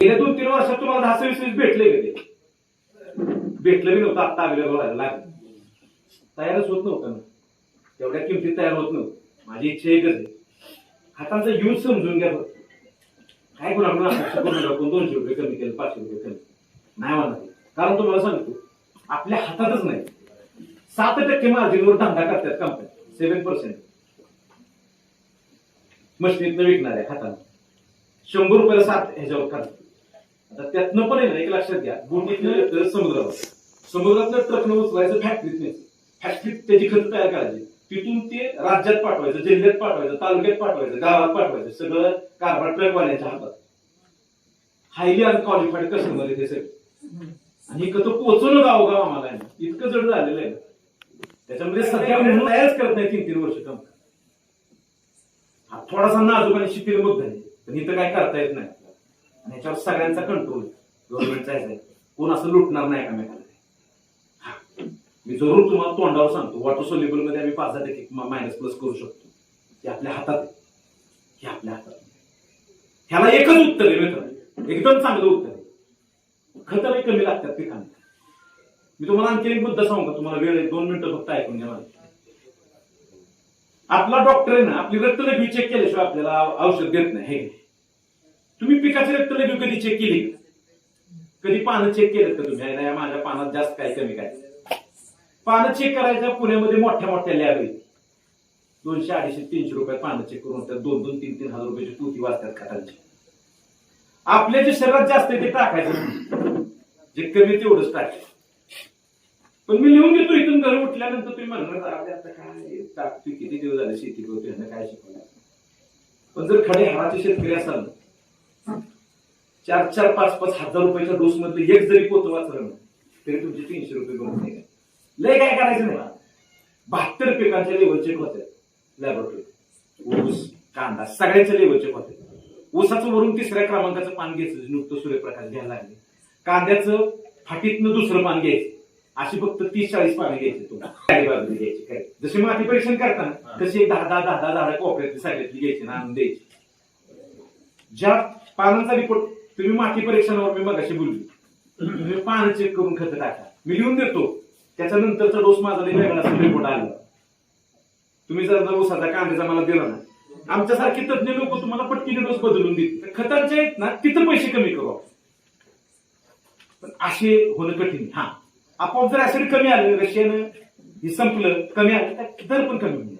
गेल्या दोन तीन वर्षात तुम्हाला दहा सव्वीस वीस भेटले का ते? भेटलं बी नव्हतं आता अवेलेबल व्हायला लागलं. तयारच होत नव्हतं ना. तेवढ्या किमतीत तयार होत नव्हतं. माझी इच्छा एकच आहे. हातांचा यूज समजून घ्या फक्त. काय कोण आपण अपेक्षा दोनशे रुपये कमी केलं पाचशे रुपये कमी. नाही म्हणा कारण तुम्हाला सांगतो आपल्या हातातच नाही. सात टक्के मार्जिनवर धंदा करतात कंपनी सेव्हन पर्सेंट मशिनीतनं विकणाऱ्या खाताना शंभर रुपयाला सात ह्याच्यावर करतात. आता त्यातनं पण आहे ना एक लक्षात घ्या बोटीतनं येतं समुद्रावर. समुद्रातलं ट्रकनं उचलायचं फॅक्टरीत नाही फॅक्टरीत त्याची खत तयार करायची. तिथून ते राज्यात पाठवायचं जिल्ह्यात पाठवायचं तालुक्यात पाठवायचं गावात पाठवायचं सगळं कारभार ट्रकवाल्यांच्या हातात. हायली अनक्वालिफाईड कस्टमर आहे ते सगळे. आणि इकडं तो पोहोचवलं गावोगाव आम्हाला. इतकं जड झालेलं आहे. त्याच्यामध्ये सध्या म्हणून तयारच करत नाही तीन तीन वर्ष काम हा थोडासा नाजूक आणि शिथिल मुद्दा आहे. पण इथं काय करता येत नाही. आणि ह्याच्यावर सगळ्यांचा कंट्रोल गव्हर्नमेंटचा आहे कोण असं लुटणार नाही एकामेकांना. हा. मी जरूर तुम्हाला तोंडावर सांगतो. वॉटर सोल्युबलमध्ये आम्ही पाच हजार टक्के मायनस प्लस करू शकतो. ते आपल्या हातात आहे. हे आपल्या हातात ह्याला एकच उत्तर आहे मित्र एकदम चांगलं उत्तर आहे. खतं कमी लागतात पिकांना. मी तुम्हाला आणखी एक मुद्दा सांगू का तुम्हाला वेळ आहे. दोन मिनिटं फक्त ऐकून घ्या आपला डॉक्टर आहे ना आपली रक्तलघवी चेक केल्याशिवाय आपल्याला औषध देत नाही. हे तुम्ही पिकाची रक्तलघवी कधी चेक केली? कधी पानं चेक केलं का तुम्ही? नाही या माझ्या पानात जास्त काय कमी काय? पानं चेक करायच्या पुण्यामध्ये मोठ्या मोठ्या लॅब आहेत. दोनशे अडीचशे तीनशे रुपयात पानं चेक करून त्यात दोन दोन तीन तीन हजार रुपयाची पोती वाचतात खतांची. आपल्या जे शरीरात जास्त आहे ते टाकायचं. जे कमी तेवढंच टाकायचं. पण मी लिहून घेतो इथून घरी उठल्यानंतर तुम्ही म्हणणार आता काय? टाकतोय किती दिवस झाले शेती करतोय यांना काय शिकवलं पण जर खडे हाराचे शेतकरी असाल ना चार चार पाच पाच हजार रुपयाच्या डोस मधले एक जरी पोत वाचलं तरी तुमचे तीनशे रुपये करून नाही लय काय करायचं नाही. बहात्तर पिकांच्या लेवल चेक होते लॅबोरेटरी ऊस कांदा सगळ्यांच्या लेवल चेक होते ऊसाचं वरून तिसऱ्या क्रमांकाचं पान घ्यायचं नुकतं सूर्यप्रकाश घ्यायला लागले. कांद्याचं फाटीतनं दुसरं पान घ्यायचं. अशी फक्त तीस चाळीस पानं घ्यायची तुम्हाला. चारी बाजूला घ्यायची काय जशी माती परीक्षण करताना तशी एक दहा दहा दहा दहा झाडं कोपऱ्यातली सगळ्यातली घ्यायची ना आणून द्यायची. ज्या पानांचा रिपोर्ट तुम्ही माती परीक्षणावर मी मगाशी बोलली. तुम्ही पानं चेक करून खत टाका. मी लिहून देतो. त्याच्यानंतरचा डोस माझा वेगळा रिपोर्ट आला. तुम्ही जर ऊसाचा कांद्याचा मला दिला ना आमच्यासारखे तज्ञ लोक तुम्हाला पटकीने डोस बदलून देतील. तर खतांचे आहेत ना तिथं पैसे कमी करू पण असे होणं कठीण. हा. आपोआप जर ऍसिड कमी आलं रशियानं हे संपलं कमी आलं तर दर पण कमी होईल.